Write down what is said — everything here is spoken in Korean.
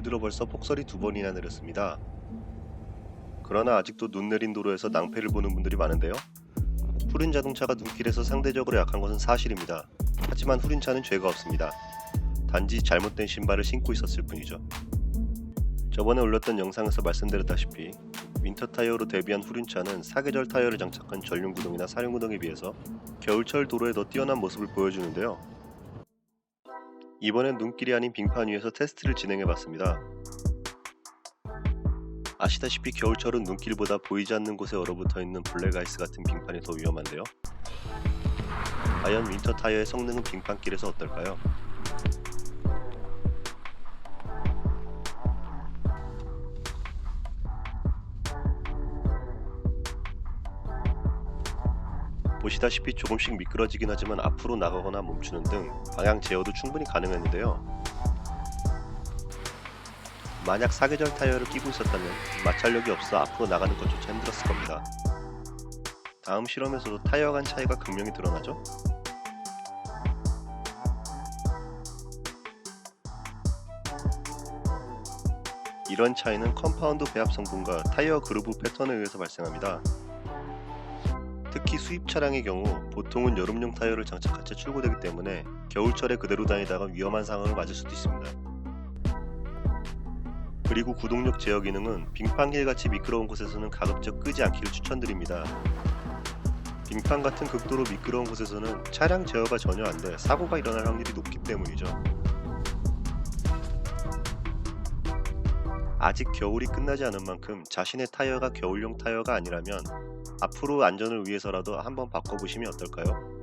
올 들어 벌써 폭설이 두 번이나 내렸습니다. 그러나 아직도 눈 내린 도로에서 낭패를 보는 분들이 많은데요. 후륜 자동차가 눈길에서 상대적으로 약한 것은 사실입니다. 하지만 후륜차는 죄가 없습니다. 단지 잘못된 신발을 신고 있었을 뿐이죠. 저번에 올렸던 영상에서 말씀드렸다시피 윈터 타이어로 데뷔한 후륜차는 사계절 타이어를 장착한 전륜 구동이나 사륜 구동에 비해서 겨울철 도로에 더 뛰어난 모습을 보여주는데요. 이번엔 눈길이 아닌 빙판 위에서 테스트를 진행해봤습니다. 아시다시피 겨울철은 눈길보다 보이지 않는 곳에 얼어붙어 있는 블랙 아이스 같은 빙판이 더 위험한데요. 과연 윈터 타이어의 성능은 빙판길에서 어떨까요? 보시다시피 조금씩 미끄러지긴 하지만 앞으로 나가거나 멈추는 등 방향 제어도 충분히 가능했는데요. 만약 사계절 타이어를 끼고 있었다면 마찰력이 없어 앞으로 나가는 것조차 힘들었을 겁니다. 다음 실험에서도 타이어 간 차이가 극명히 드러나죠? 이런 차이는 컴파운드 배합 성분과 타이어 그루브 패턴에 의해서 발생합니다. 특히 수입 차량의 경우 보통은 여름용 타이어를 장착한 채 출고되기 때문에 겨울철에 그대로 다니다가 위험한 상황을 맞을 수도 있습니다. 그리고 구동력 제어 기능은 빙판길 같이 미끄러운 곳에서는 가급적 끄지 않기를 추천드립니다. 빙판 같은 극도로 미끄러운 곳에서는 차량 제어가 전혀 안 돼 사고가 일어날 확률이 높기 때문이죠. 아직 겨울이 끝나지 않은 만큼 자신의 타이어가 겨울용 타이어가 아니라면 앞으로 안전을 위해서라도 한번 바꿔보시면 어떨까요?